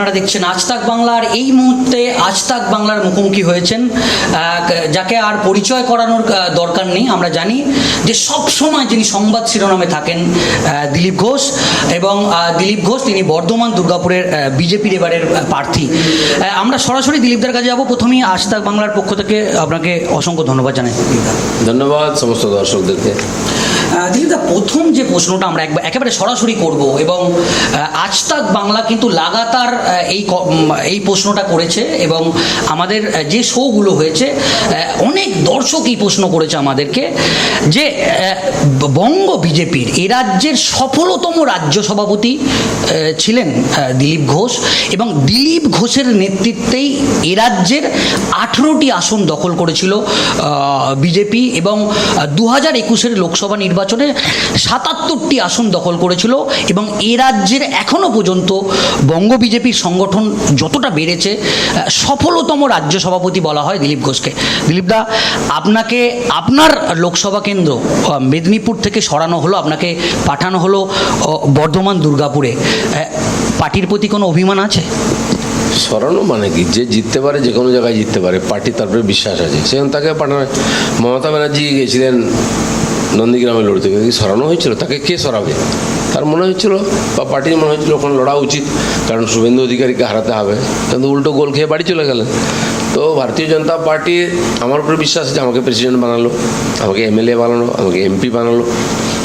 আপনারা দেখছেন আজ তাক বাংলার। এই মুহূর্তে আজ তাক বাংলার মুখোমুখি হয়েছেন যাকে আর পরিচয় করানোর দরকার নেই, আমরা জানি যে সব সময় যিনি সংবাদ শিরোনামে থাকেন দিলীপ ঘোষ এবং দিলীপ ঘোষ তিনি বর্ধমান দুর্গাপুরের বিজেপির এবারের প্রার্থী। আমরা সরাসরি দিলীপদার কাছে যাব। প্রথমেই আজ তাক বাংলার পক্ষ থেকে আপনাকে অসংখ্য ধন্যবাদ জানাই। ধন্যবাদ সমস্ত দর্শকদেরকে। দিলীপদা প্রথম যে প্রশ্নটা আমরা একবার একেবারে সরাসরি করব এবং আজ তাক বাংলা কিন্তু লাগাতার এই এই প্রশ্নটা করেছে এবং আমাদের যে শোগুলো হয়েছে অনেক দর্শক এই প্রশ্ন করেছে আমাদেরকে যে বঙ্গ বিজেপির এ রাজ্যের সফলতম রাজ্য সভাপতি ছিলেন দিলীপ ঘোষ এবং দিলীপ ঘোষের নেতৃত্বেই এ রাজ্যের আঠেরোটি আসন দখল করেছিল বিজেপি এবং দু হাজার একুশের লোকসভা নির্বাচনে সাতাত্তরটি আসন দখল করেছিল এবং এ রাজ্যের এখনও পর্যন্ত বঙ্গ বিজেপির সংগঠন যতটা বেড়েছে সফলতম রাজ্য সভাপতি বলা হয় দিলীপ ঘোষকে। দিলীপদা আপনাকে আপনার লোকসভা কেন্দ্র মেদিনীপুর থেকে সরানো হলো, আপনাকে পাঠানো হলো বর্ধমান, দুর্গাপুরে। পার্টির প্রতি কোনো অভিমান আছে? সরানো মানে কি? যে জিততে পারে, যে কোনো জায়গায় জিততে পারে, পার্টি তারপরে বিশ্বাস আছে। সেখানে তাকে পাঠানো মমতা ব্যানার্জি গেছিলেন নন্দীগ্রামে লড়তে কিন্তু সরানো হয়েছিল? তাকে কে সরাবে? তার মনে হচ্ছিল বা পার্টির মনে হচ্ছিল ওখানে লড়া উচিত, কারণ শুভেন্দু অধিকারীকে হারাতে হবে। কিন্তু উল্টো গোল খেয়ে বাড়ি চলে গেলেন। তো ভারতীয় জনতা পার্টি আমার উপরে বিশ্বাস আছে, আমাকে প্রেসিডেন্ট বানালো, আমাকে এমএলএ বানালো, আমাকে এমপি বানালো।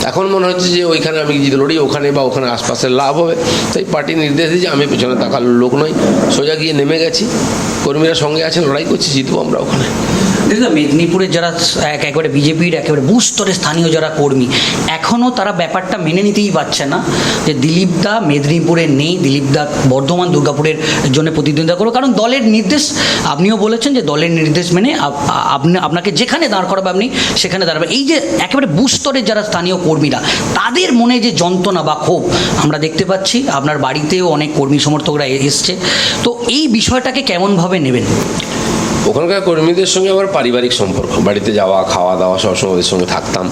এখন মনে হচ্ছে যে ওইখানে আমি যদি লড়ি, ওখানে বা ওখানে আশপাশে লাভ হবে। তাই পার্টি নির্দেশ দিয়েছে, আমি পেছনে তাকার লোক নই। সোজা গিয়ে নেমে গেছি। কর্মীরা সঙ্গে আছেন লড়াই করছি, জিতবো আমরা ওখানে। দিলীপদা মেদিনীপুরের যারা এক একবারে বিজেপির একেবারে বুস্তরে স্থানীয় যারা কর্মী এখনও তারা ব্যাপারটা মেনে নিতেই পারছে না যে দিলীপদা মেদিনীপুরে নেই দিলীপদা বর্ধমান দুর্গাপুরের জন্য প্রতিদ্বন্দ্বিতা করো কারণ দলের নির্দেশ, আপনিও বলেছেন যে দলের নির্দেশ মেনে আপনি, আপনাকে যেখানে দাঁড় করাবে আপনি সেখানে দাঁড়াবে এই যে একেবারে বুস্তরের যারা স্থানীয় কর্মীরা, তাদের মনে যে যন্ত্রণা বা ক্ষোভ, আমরা দেখতে পাচ্ছি, আপনার বাড়িতেও অনেক কর্মী সমর্থকরা এসছে। তো এই বিষয়টাকে কেমনভাবে নেবেন? ওখানকার কর্মীদের সঙ্গে আমার পারিবারিক সম্পর্ক। বাড়িতে যাওয়া, খাওয়া দাওয়া সবসময় ওদের সঙ্গে থাকতাম।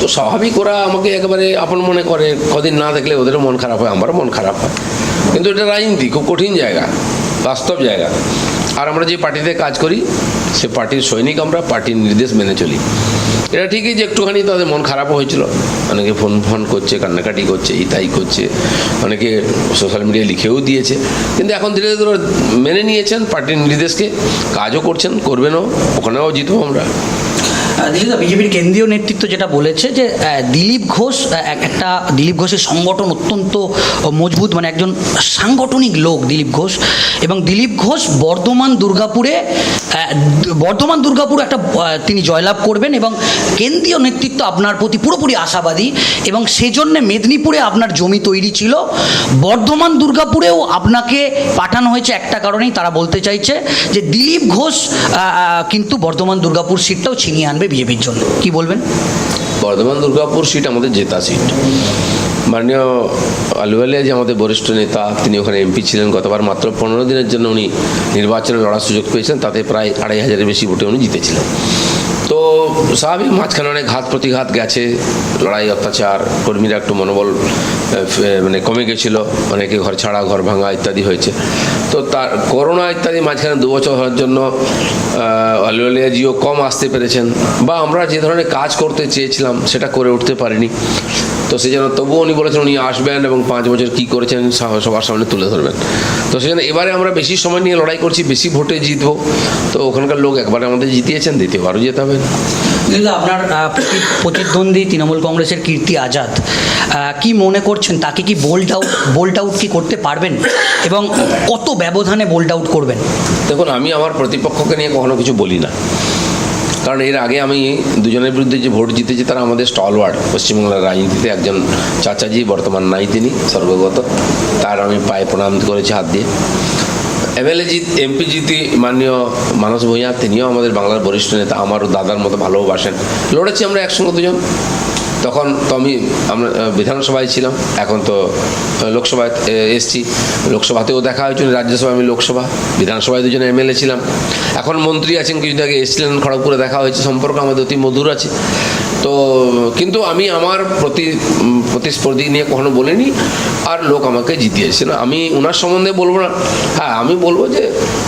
তো স্বাভাবিক ওরা আমাকে একেবারে আপন মনে করে, কদিন না দেখলে ওদেরও মন খারাপ হয়, আমারও মন খারাপ হয়। কিন্তু এটা রাজনীতি, খুব কঠিন জায়গা, বাস্তব জায়গা। আর আমরা যে পার্টিতে কাজ করি, সে পার্টির সৈনিক আমরা, পার্টির নির্দেশ মেনে চলি। এটা ঠিকই যে একটুখানি তাদের মন খারাপও হয়েছিল। অনেকে ফোন ফোন করছে, কান্নাকাটি করছে এই তাই করছে, অনেকে সোশ্যাল মিডিয়ায় লিখেও দিয়েছে। কিন্তু এখন ধীরে ধীরে মেনে নিয়েছেন, পার্টির নির্দেশকে। কাজও করছেন, করবেনও, ওখানেও জিতবো আমরা। বিজেপির কেন্দ্রীয় নেতৃত্ব যেটা বলেছে যে দিলীপ ঘোষ একটা দিলীপ ঘোষের সংগঠন অত্যন্ত মজবুত মানে একজন সাংগঠনিক লোক দিলীপ ঘোষ। এবং দিলীপ ঘোষ বর্ধমান দুর্গাপুরে বর্ধমান দুর্গাপুর একটা তিনি জয়লাভ করবেন এবং কেন্দ্রীয় নেতৃত্ব আপনার প্রতি পুরোপুরি আশাবাদী এবং সেজন্য মেদিনীপুরে আপনার জমি তৈরি ছিল। বর্ধমান দুর্গাপুরেও আপনাকে পাঠানো হয়েছে একটা কারণেই, তারা বলতে চাইছে যে, দিলীপ ঘোষ কিন্তু বর্ধমান দুর্গাপুর সিটটাও ছিনিয়ে আনবে বিজেপির জন্য। কি বলবেন? বর্ধমান দুর্গাপুর সিট আমাদের জেতা সিট। মাননীয় আলুয়ালিয়া যে আমাদের বরিষ্ঠ নেতা, তিনি ওখানে এমপি ছিলেন গতবার, মাত্র পনেরো দিনের জন্য উনি নির্বাচনে লড়ার সুযোগ পেয়েছেন তাতে প্রায় আড়াই হাজারের বেশি ভোটে উনি জিতেছিলেন। স্বাভাবিক মাঝখানে অনেক ঘাত প্রতিঘাত গেছে, লড়াই অত্যাচার, কর্মীরা একটু মনোবল মানে কমে গেছিল, অনেকে ঘর ছাড়া, ঘর ভাঙা ইত্যাদি হয়েছে। তো তার, করোনা ইত্যাদি মাঝখানে দু বছর হওয়ার জন্য আলুয়ালিয়া জিও কম আসতে পেরেছেন, বা আমরা যে ধরনের কাজ করতে চেয়েছিলাম, সেটা করে উঠতে পারিনি। তো সেই জন্য তবুও উনি বলেছেন উনি আসবেন এবং পাঁচ বছর কী করেছেন সবার সামনে তুলে ধরবেন। তো সেই জন্য এবারে আমরা বেশি সময় নিয়ে লড়াই করছি বেশি ভোটে জিতবো। তো ওখানকার লোক একবারে আমাদের জিতিয়েছেন দ্বিতীয়বারও যেতে হবে। দিলীপ আপনার প্রতিদ্বন্দ্বী তৃণমূল কংগ্রেসের কীর্তি আজাদ। কি মনে করছেন? তাকে কি বোল্ড আউট বোল্ড আউট কি করতে পারবেন? এবং কত ব্যবধানে বোল্ড আউট করবেন? দেখুন আমি আমার প্রতিপক্ষকে নিয়ে কখনো কিছু বলি না। কারণ এর আগে আমি দুজনের বিরুদ্ধে যে ভোট জিতেছি তারা আমাদের স্টলওয়ার্ড, পশ্চিমবাংলার রাজনীতিতে একজন চাচাজি, বর্তমান নাই তিনি, সর্বগত। তার আমি পায়ে প্রণাম করেছি হাত দিয়ে। এমএলএ জিত, এমপি জিতি, মাননীয় মানস ভূঁইয়া, তিনিও আমাদের বাংলার বরিষ্ঠ নেতা, আমারও দাদার মতো ভালোবাসেন লড়েছি আমরা একসঙ্গে দুজন। তখন তো আমি, আমরা বিধানসভায় ছিলাম, এখন তো লোকসভায় এসছি। লোকসভাতেও দেখা হয়েছিল, রাজ্যসভায় আমি লোকসভা, বিধানসভায় দুজনে এমএলএ ছিলাম। এখন মন্ত্রী আছেন, কিছুদিন আগে এসছিলেন, খড়গপুরে দেখা হয়েছে, সম্পর্ক আমাদের অতি মধুর আছে। তো কিন্তু আমি আমার প্রতি প্রতিস্পর্ধী নিয়ে কখনো বলিনি, আর লোক আমাকে জিতিয়েছে না। আমি ওনার সম্বন্ধে বলব না। হ্যাঁ আমি বলব যে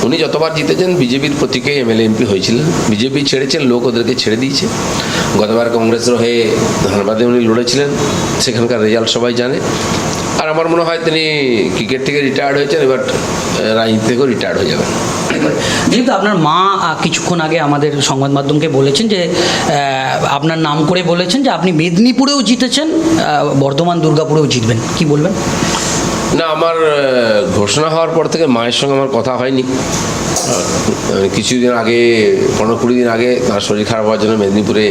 উনি যতবার জিতেছেন, বিজেপির প্রতীকে এমএলএ এমপি হয়েছিলেন। বিজেপি ছেড়েছেন, লোক ওদেরকে ছেড়ে দিয়েছে। গতবার কংগ্রেসের হয়ে ধানবাদে উনি লড়েছিলেন, সেখানকার রেজাল্ট সবাই জানে। আর আমার মনে হয় তিনি ক্রিকেট থেকে রিটায়ার্ড হয়েছেন, এবার রাজনীতি থেকেও রিটায়ার্ড হয়ে যাবেন। যেহেতু আপনার মা কিছুক্ষণ আগে আমাদের সংবাদ মাধ্যমকে বলেছেন যে আপনার নাম করে বলেছেন যে আপনি মেদিনীপুরেও জিতেছেন বর্ধমান, দুর্গাপুরেও জিতবেন। কি বলবেন? না, আমার ঘোষণা হওয়ার পর থেকে মায়ের সঙ্গে আমার কথা হয়নি। কিছুদিন আগে, পনেরো কুড়ি দিন আগে তার শরীর খারাপ হওয়ার জন্য মেদিনীপুরে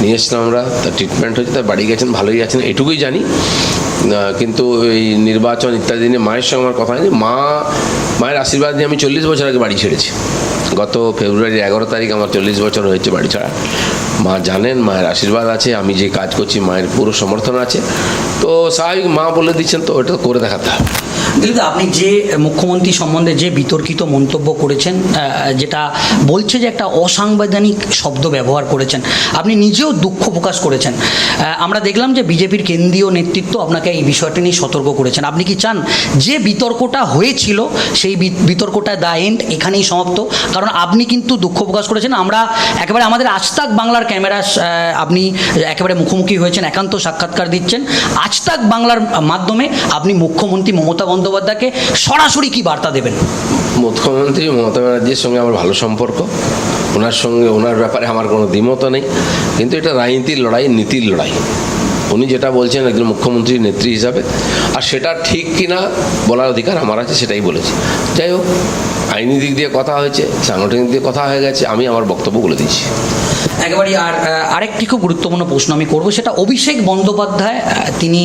নিয়ে এসেছিলাম আমরা। তার ট্রিটমেন্ট হয়েছে, তার বাড়ি গেছেন, ভালোই আছেন, এটুকুই জানি। কিন্তু এই নির্বাচন ইত্যাদি নিয়ে মায়ের সঙ্গে আমার কথা হয়নি। মা মায়ের আশীর্বাদ নিয়ে আমি চল্লিশ বছর আগে বাড়ি ছেড়েছি। গত ফেব্রুয়ারি এগারো তারিখ আমার চল্লিশ বছর হয়েছে বাড়ি ছাড়া। মা জানেন মায়ের আশীর্বাদ আছে, আমি যে কাজ করছি মায়ের পুরো সমর্থন আছে। তো স্বাভাবিক মা বলে দিচ্ছেন, তো ওটা করে দেখাতে হবে। দিলীপ আপনি যে মুখ্যমন্ত্রী সম্বন্ধে যে বিতর্কিত মন্তব্য করেছেন যেটা বলছে যে একটা অসাংবিধানিক শব্দ ব্যবহার করেছেন, আপনি নিজেও দুঃখ প্রকাশ করেছেন। আমরা দেখলাম যে বিজেপির কেন্দ্রীয় নেতৃত্ব আপনাকে এই বিষয়টি নিয়ে সতর্ক করেছেন। আপনি কি চান যে বিতর্কটা হয়েছিল, সেই বিতর্কটা দ্য এন্ড এখানেই সমাপ্ত? কারণ আপনি কিন্তু দুঃখ প্রকাশ করেছেন। আমরা একেবারে আমাদের আজতাক বাংলার ক্যামেরা আপনি একেবারে মুখোমুখি হয়েছেন, একান্ত সাক্ষাৎকার দিচ্ছেন। আজতাক বাংলার মাধ্যমে আপনি মুখ্যমন্ত্রী মমতা বন্দ্যোপাধ্যায়কে সরাসরি কি বার্তা দেবেন? মুখ্যমন্ত্রী মমতা ব্যানার্জির সঙ্গে আমার ভালো সম্পর্ক। ওনার সঙ্গে, ওনার ব্যাপারে আমার কোনো দ্বিমত নেই। কিন্তু এটা রাজনীতির লড়াই, নীতির লড়াই। উনি যেটা বলছেন একজন মুখ্যমন্ত্রী নেত্রী হিসাবে, আর সেটা ঠিক কিনা বলার অধিকার আমার আছে, সেটাই বলেছি। যাই হোক, আইনি দিক দিয়ে কথা হয়েছে, সাংগঠনিক দিয়ে কথা হয়ে গেছে, আমি আমার বক্তব্য বলে দিচ্ছি। একেবারে আর আরেকটি খুব গুরুত্বপূর্ণ প্রশ্ন আমি করব, সেটা অভিষেক বন্দ্যোপাধ্যায় তিনি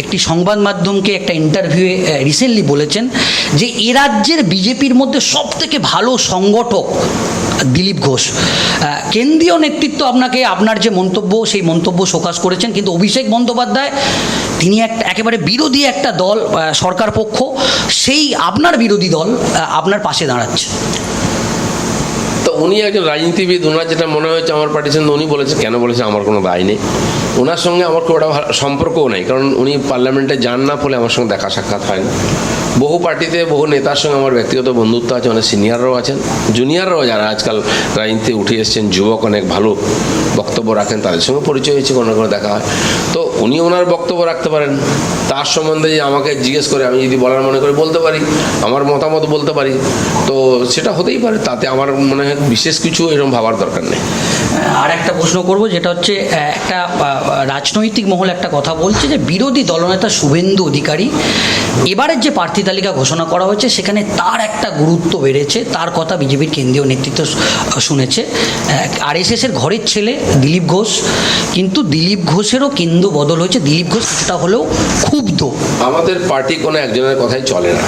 একটি সংবাদ মাধ্যমকে একটা ইন্টারভিউয়ে রিসেন্টলি বলেছেন যে এ রাজ্যের বিজেপির মধ্যে সব থেকে ভালো সংগঠক দিলীপ ঘোষ। কেন্দ্রীয় নেতৃত্ব আপনাকে আপনার যে মন্তব্য, সেই মন্তব্য প্রকাশ করেছেন, কিন্তু অভিষেক বন্দ্যোপাধ্যায়, তিনি একটা একেবারে বিরোধী একটা দল সরকার পক্ষ, সেই আপনার বিরোধী দল আপনার পাশে দাঁড়াচ্ছে। উনি একজন রাজনীতিবিদ ওনার যেটা মনে হয়েছে আমার পার্টি সঙ্গে উনি বলেছে, কেন বলেছে? আমার কোনো দায় নেই। ওনার সঙ্গে আমার খুব একটা সম্পর্কও নেই, কারণ উনি পার্লামেন্টে যান না ফলে আমার সঙ্গে দেখা সাক্ষাৎ হয় না। বহু পার্টিতে বহু নেতার সঙ্গে আমার ব্যক্তিগত বন্ধুত্ব আছে, অনেক সিনিয়ররাও আছেন। জুনিয়ররাও যারা আজকাল রাজনীতিতে উঠে এসছেন, যুবক অনেক ভালো, বক্তব্য রাখেন, তাদের সঙ্গে পরিচয় হয়েছে, কোনো কোনো দেখা হয়। তো উনি ওনার বক্তব্য রাখতে পারেন। তার সম্বন্ধে যে আমাকে জিজ্ঞেস করে, আমি যদি বলার মনে করে বলতে পারি, আমার মতামত বলতে পারি, তো সেটা হতেই পারে। তাতে আমার মনে হয় বিশেষ কিছু এরকম ভাবার দরকার নেই। আর একটা প্রশ্ন করব, যেটা হচ্ছে একটা রাজনৈতিক মহল একটা কথা বলছে যে, বিরোধী দলনেতা শুভেন্দু অধিকারী, এবারের যে প্রার্থী তালিকা ঘোষণা করা হয়েছে, সেখানে তার একটা গুরুত্ব বেড়েছে। তার কথা বিজেপির কেন্দ্রীয় নেতৃত্ব শুনেছে। আর এস এর ঘরের ছেলে, দিলীপ ঘোষ। কিন্তু দিলীপ ঘোষেরও কেন্দ্র বদল হয়েছে। দিলীপ ঘোষ কিছুটা হলেও ক্ষুব্ধ। আমাদের পার্টি কোনো একজনের কথাই চলে না।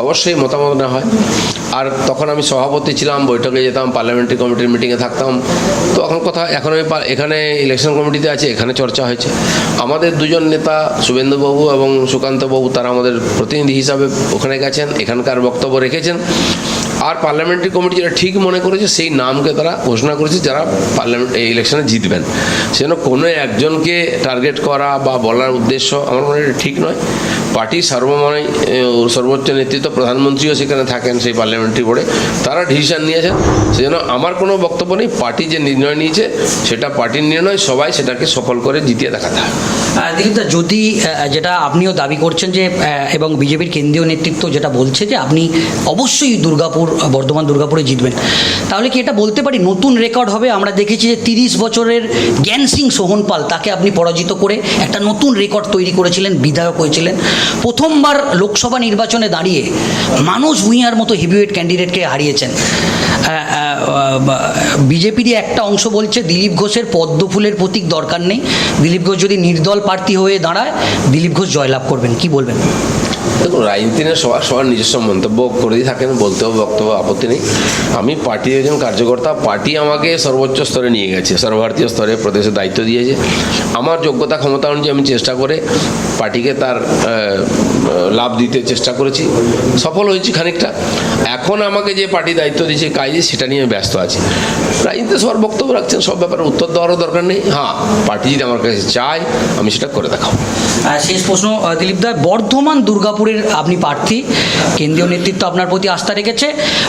অবশ্যই মতামত না হয়। আর তখন আমি সভাপতি ছিলাম, বৈঠকে যেতাম, পার্লামেন্টারি কমিটির মিটিংয়ে থাকতাম। তো এখন কথা, এখন আমি এখানে ইলেকশন কমিটিতে আছে, এখানে চর্চা হয়েছে। আমাদের দুজন নেতা, শুভেন্দুবাবু এবং সুকান্তবাবু, তারা আমাদের প্রতিনিধি হিসাবে ওখানে গেছেন, এখানকার বক্তব্য রেখেছেন। আর পার্লামেন্টারি কমিটি যেটা ঠিক মনে করেছে, সেই নামকে তারা ঘোষণা করেছে যারা পার্লামেন্ট, এই ইলেকশনে জিতবেন। সেজন্য কোনো একজনকে টার্গেট করা বা বলার উদ্দেশ্য আমার মনে হয় ঠিক নয়। পার্টি সর্বময় সর্বোচ্চ নেতৃত্ব প্রধানমন্ত্রীও সেখানে থাকেন সেই পার্লামেন্টারি বোর্ডে। তারা ডিসিশন নিয়েছেন। সেজন্য আমার কোনো বক্তব্য নেই। পার্টি যে নির্ণয় নিয়েছে, সেটা পার্টির নির্ণয় সবাই সেটাকে সফল করে জিতিয়ে দেখাতে দিলীপ দা, যদি যেটা আপনিও দাবি করছেন যে এবং বিজেপির কেন্দ্রীয় নেতৃত্ব যেটা বলছে যে, আপনি অবশ্যই দুর্গাপুর বর্ধমান দুর্গাপুরে জিতবেন। তাহলে কি এটা বলতে পারি? নতুন রেকর্ড হবে। আমরা দেখেছি যে তিরিশ বছরের জ্ঞান সিং সোহনপাল, তাকে আপনি পরাজিত করে একটা নতুন রেকর্ড তৈরি করেছিলেন, বিধায়ক হয়েছিলেন। প্রথমবার লোকসভা নির্বাচনে দাঁড়িয়ে মানুষ ভূঁইয়ার মতো হেভিওয়েট ক্যান্ডিডেটকে হারিয়েছেন। বিজেপিরই একটা অংশ বলছে, দিলীপ ঘোষের পদ্মফুলের প্রতীক দরকার নেই। দিলীপ ঘোষ যদি নির্দল প্রার্থী হয়ে দাঁড়ায়, দিলীপ ঘোষ জয়লাভ করবেন। কি বলবেন? দেখুন রাজনীতি নিয়ে সবার সবার নিজস্ব মন্তব্য করেই থাকেন, বলতেও বক্তব্য আপত্তি নেই। আমি পার্টির একজন কার্যকর্তা, পার্টি আমাকে সর্বোচ্চ স্তরে নিয়ে গেছে, সর্বভারতীয় স্তরে প্রদেশের দায়িত্ব দিয়েছে। আমার যোগ্যতা ক্ষমতা অনুযায়ী আমি চেষ্টা করে পার্টিকে তার লাভ দিতে চেষ্টা করেছি, সফল হয়েছি খানিকটা। এখন আমাকে যে পার্টি দায়িত্ব দিয়েছে, কাজে সেটা নিয়ে আমি ব্যস্ত আছি। রাজনীতিতে সবার বক্তব্য রাখছেন, সব ব্যাপারে উত্তর দেওয়ারও দরকার নেই। হ্যাঁ পার্টি যদি আমার কাছে চায়, আমি সেটা করে দেখাবো। শেষ প্রশ্ন দিলীপ বর্ধমান দুর্গাপুরের আপনি প্রার্থী, কেন্দ্রীয় নেতৃত্ব আপনার প্রতি আস্থা রেখেছে।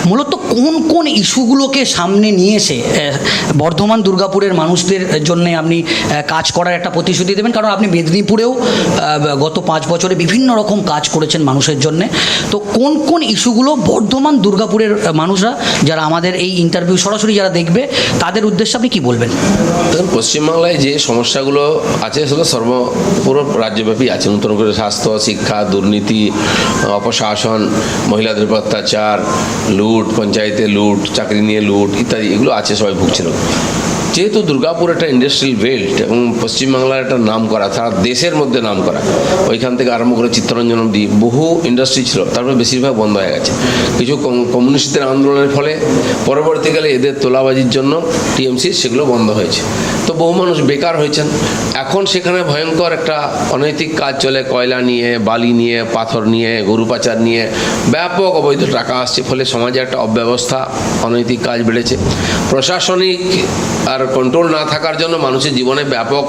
মূলত কোন কোন ইস্যুগুলোকে সামনে নিয়ে এসে বর্ধমান, দুর্গাপুরের মানুষদের জন্য আপনি কাজ করার একটা প্রতিশ্রুতি দেবেন? কারণ আপনি মেদিনীপুরেও গত পাঁচ বছরে বিভিন্ন রকম কাজ করেছেন মানুষের জন্য। তো কোন কোন ইস্যুগুলো বর্ধমান, দুর্গাপুরের মানুষরা, যারা আমাদের এই ইন্টারভিউ সরাসরি যারা দেখবে, তাদের উদ্দেশ্যে আপনি কি বলবেন? পশ্চিমবাংলায় যে সমস্যাগুলো আছে, সেগুলো সর্ব পুরো রাজ্যব্যাপী আছে। নতুন করে স্বাস্থ্য, শিক্ষা, দুর্নীতি অপশাসন, মহিলাদের উপর অত্যাচার, লুট, পঞ্চায়েতে লুট, চাকরি নিয়ে লুট ইত্যাদি, এগুলো আছে, সবাই ভুগছিল। যেহেতু দুর্গাপুর একটা ইন্ডাস্ট্রিয়াল বেল্ট এবং পশ্চিমবাংলার একটা নাম করা সারা দেশের মধ্যে নাম করা ওইখান থেকে আরম্ভ করে চিত্তরঞ্জন অব্দি বহু ইন্ডাস্ট্রি ছিল, তারপরে বেশিরভাগ বন্ধ হয়ে গেছে। কিছু কমিউনিস্টদের আন্দোলনের ফলে পরবর্তীকালে এদের তোলাবাজির জন্য টিএমসি সেগুলো বন্ধ হয়েছে। বহু মানুষ বেকার হয়েছেন। এখন সেখানে ভয়ঙ্কর একটা অনৈতিক কাজ চলে, কয়লা নিয়ে, বালি নিয়ে, পাথর নিয়ে, গরু পাচার নিয়ে। ব্যাপক অবৈধ টাকা আসছে, ফলে সমাজে একটা অব্যবস্থা, অনৈতিক কাজ বেড়েছে। প্রশাসনিক আর কন্ট্রোল না থাকার জন্য মানুষের জীবনে ব্যাপক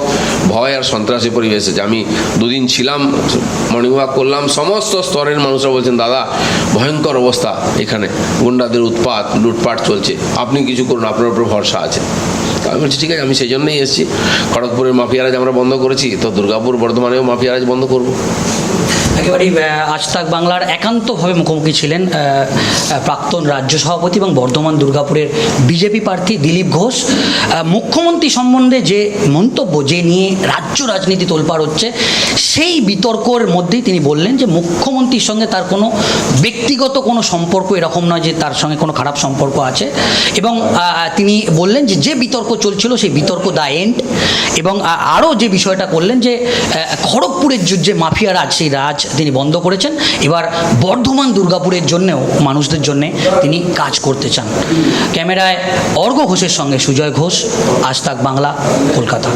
ভয় আর সন্ত্রাসী পরিবেশ আছে আমি দুদিন ছিলাম মর্নিং ওয়াক করলাম, সমস্ত স্তরের মানুষরা বলছেন, দাদা, ভয়ঙ্কর অবস্থা এখানে। গুন্ডাদের উৎপাত, লুটপাট চলছে। আপনি কিছু করুন, আপনার উপর ভরসা আছে। আমি বলছি, ঠিক আছে, আমি সেই জন্যই এসেছি। খড়গপুরের মাফিয়ারাজ আমরা বন্ধ করেছি, তো দুর্গাপুর বর্ধমানেও মাফিয়ারাজ বন্ধ করব। একেবারেই আজ তাক বাংলার একান্তভাবে মুখোমুখি ছিলেন প্রাক্তন রাজ্য সভাপতি এবং বর্ধমান দুর্গাপুরের বিজেপি প্রার্থী দিলীপ ঘোষ। মুখ্যমন্ত্রী সম্বন্ধে যে মন্তব্য, যে নিয়ে রাজ্য রাজনীতি তোলপাড় হচ্ছে, সেই বিতর্কর মধ্যেই তিনি বললেন যে মুখ্যমন্ত্রীর সঙ্গে তার কোনো ব্যক্তিগত কোনো সম্পর্ক এরকম নয় যে তার সঙ্গে কোনো খারাপ সম্পর্ক আছে। এবং তিনি বললেন যে যে বিতর্ক চলছিল, সেই বিতর্ক দা এন্ড। এবং আরও যে বিষয়টা করলেন যে খড়গপুরের যে- মাফিয়া রাজ, সেই রাজ তিনি বন্ধ করেছেন। এবার বর্ধমান, দুর্গাপুরের জন্যেও, মানুষদের জন্যে তিনি কাজ করতে চান। ক্যামেরায় অর্ঘ ঘোষের সঙ্গে সুজয় ঘোষ, আজ বাংলা, কলকাতা।